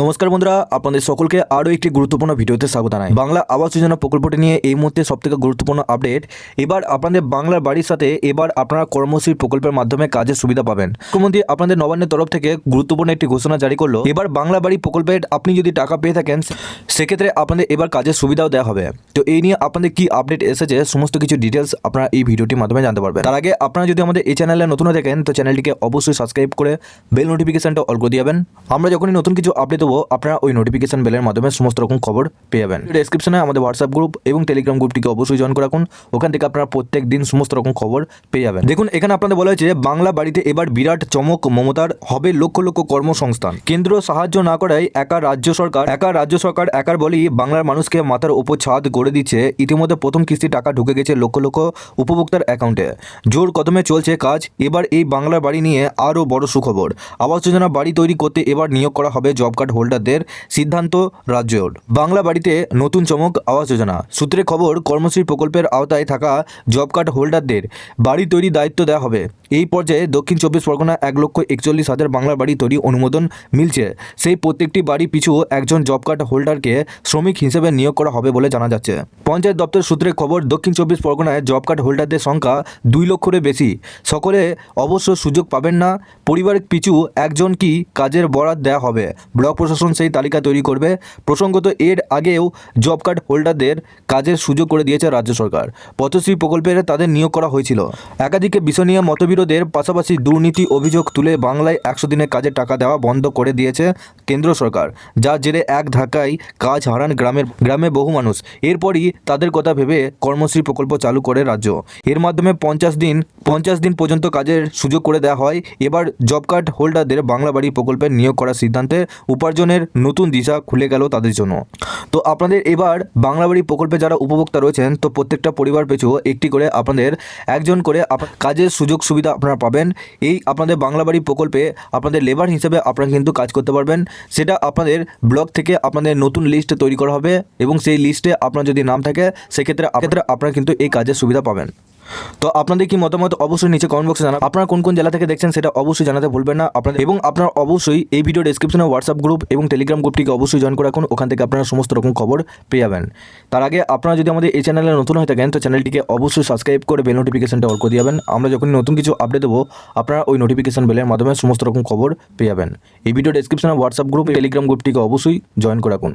নমস্কার বন্ধুরা, আপনাদের সকলকে আরও একটি গুরুত্বপূর্ণ ভিডিওতে স্বাগত জানাই। বাংলা আবাস যোজনা প্রকল্পটি নিয়ে এই মুহূর্তে সবথেকে গুরুত্বপূর্ণ আপডেট। এবার আপনাদের বাংলার বাড়ির সাথে এবার আপনারা কর্মশ্রী প্রকল্পের মাধ্যমে কাজের সুবিধা পাবেন। মুখ্যমন্ত্রী আপনাদের নবান্নের তরফ থেকে গুরুত্বপূর্ণ একটি ঘোষণা জারি করল। এবার বাংলা বাড়ি প্রকল্পের আপনি যদি টাকা পেয়ে থাকেন সেক্ষেত্রে আপনাদের এবার কাজের সুবিধাও দেওয়া হবে। তো এই নিয়ে আপনাদের কি আপডেট এসেছে, সমস্ত কিছু ডিটেলস আপনারা এই ভিডিওটির মাধ্যমে জানতে পারবেন। তার আগে আপনারা যদি আমাদের এই চ্যানেলে নতুন থাকেন, তো চ্যানেলটিকে অবশ্যই সাবস্ক্রাইব করে বেল নোটিফিকেশনটা অল করে দিবেন আমরা যখনই নতুন কিছু আপডেট দেবো, আপনারা ওই নোটিফিকেশন বেলের মাধ্যমে সমস্ত রকম খবর পেয়ে যাবেন। ডেসক্রিপশনে আমাদের হোয়াটসঅ্যাপ গ্রুপ এবং টেলিগ্রাম গ্রুপটিকে অবশ্যই জয়েন করে রাখুন। ওখান থেকে আপনারা প্রত্যেক দিন সমস্ত রকম খবর পেয়ে যাবেন। দেখুন, এখানে আপনাদের বলা হয়েছে বাংলা বাড়িতে এবার বিরাট চমক মমতার হবে লক্ষ লক্ষ কর্মসংস্থান। কেন্দ্র সাহায্য না করায় একা রাজ্য সরকার, একা রাজ্য সরকার একার বলি, বাংলার মানুষকে মাথার ওপর ছাদ গড়ে দিচ্ছে, ইতিমধ্যে প্রথম কিস্তি টাকা ঢুকে গেছে লক্ষ লক্ষ উপভোক্তার অ্যাকাউন্টে। জোর কদমে চলছে কাজ, এবার এই বাংলার বাড়ি নিয়ে আরও বড় সুখবর। আবাস যোজনা বাড়ি তৈরি করতে এবার নিয়োগ করা হবে জব কার্ড হোল্ডারদের, সিদ্ধান্ত রাজ্যের। বাংলা বাড়িতে নতুন চমক, আবাস যোজনা। সূত্রে খবর, কর্মশ্রী প্রকল্পের আওতায় থাকা জব কার্ড হোল্ডারদের বাড়ি তৈরি দায়িত্ব দেওয়া হবে। এই পর্যায়ে দক্ষিণ চব্বিশ পরগনা এক লক্ষ একচল্লিশ হাজার বাংলা বাড়ি তৈরি অনুমোদন মিলছে। সেই প্রত্যেকটি বাড়ি পিছু একজন জব কার্ড হোল্ডারকে শ্রমিক হিসেবে নিয়োগ করা হবে বলে জানা যাচ্ছে। পঞ্চায়েত দপ্তর সূত্রে খবর, দক্ষিণ চব্বিশ পরগনায় জব কার্ড হোল্ডারদের সংখ্যা দুই লক্ষরে বেশি। সকলে অবশ্য সুযোগ পাবেন না। পরিবার পিছু একজন কি কাজের বরাদ দেওয়া হবে? ব্লক প্রশাসন সেই তালিকা তৈরি করবে। প্রসঙ্গত, এর আগেও জব কার্ড হোল্ডারদের কাজের সুযোগ করে দিয়েছে রাজ্য সরকার। পথশ্রী প্রকল্পের তাদের নিয়োগ করা হয়েছিল। একাধিকে বিষয় নিয়ে মতবিরোধের পাশাপাশি দুর্নীতি অভিযোগ তুলে বাংলায় একশো দিনের কাজের টাকা দেওয়া বন্ধ করে দিয়েছে কেন্দ্র সরকার, যার জেরে এক ধাক্কায় কাজ হারান গ্রামের গ্রামে বহু মানুষ। এরপরই তাদের কথা ভেবে কর্মশ্রী প্রকল্প চালু করে রাজ্য। এর মাধ্যমে পঞ্চাশ দিন পঞ্চাশ দিন পর্যন্ত কাজের সুযোগ করে দেওয়া হয়। এবার জব কার্ড হোল্ডারদের বাংলা বাড়ি প্রকল্পে নিয়োগ করার সিদ্ধান্তে উপার্জনের নতুন দিশা খুলে গেল তাদের জন্য। তো আপনাদের এবার বাংলা বাড়ি প্রকল্পে যারা উপভোক্তা রয়েছেন, তো প্রত্যেকটা পরিবার পিছু একটি করে আপনাদের, একজন করে কাজের সুযোগ সুবিধা আপনারা পাবেন। এই আপনাদের বাংলা বাড়ি প্রকল্পে আপনাদের লেবার হিসেবে আপনারা কিন্তু কাজ করতে পারবেন। সেটা আপনাদের ব্লক থেকে আপনাদের নতুন লিস্ট তৈরি করা হবে এবং সেই লিস্টে আপনার যদি নাম থাকে, সেক্ষেত্রে ক্ষেত্রে আপনারা কিন্তু এই কাজের সুবিধা পাবেন। তো আপনাদের কি মতামত অবশ্যই নিচে কমেন্ট বক্সে জানান। আপনারা কোন কোন জেলা থেকে দেখছেন সেটা অবশ্যই জানাতে ভুলবেন না। আপনাদের এবং আপনারা অবশ্যই এই ভিডিও ডেসক্রিপশনে হোয়াটসঅ্যাপ গ্রুপ এবং টেলিগ্রাম গ্রুপটিকে অবশ্যই জয়েন করে রাখুন। ওখান থেকে আপনারা সমস্ত রকম খবর পেয়ে যাবেন। তার আগে আপনারা যদি আমাদের এই চ্যানেলে নতুন হয়ে থাকেন, তো চ্যানেলটিকে অবশ্যই সাবস্ক্রাইব করে বেল নোটিফিকেশনটা অল করে যাবেন। আমরা যখন নতুন কিছু আপডেট দেবো, আপনারা ওই নোটিফিকেশন বেলের মাধ্যমে সমস্ত রকম খবর পেয়ে যাবেন। এই ভিডিও ডেসক্রিপশনে হোয়াটসঅ্যাপ গ্রুপ টেলিগ্রাম গ্রুপটিকে অবশ্যই জয়েন করে রাখুন।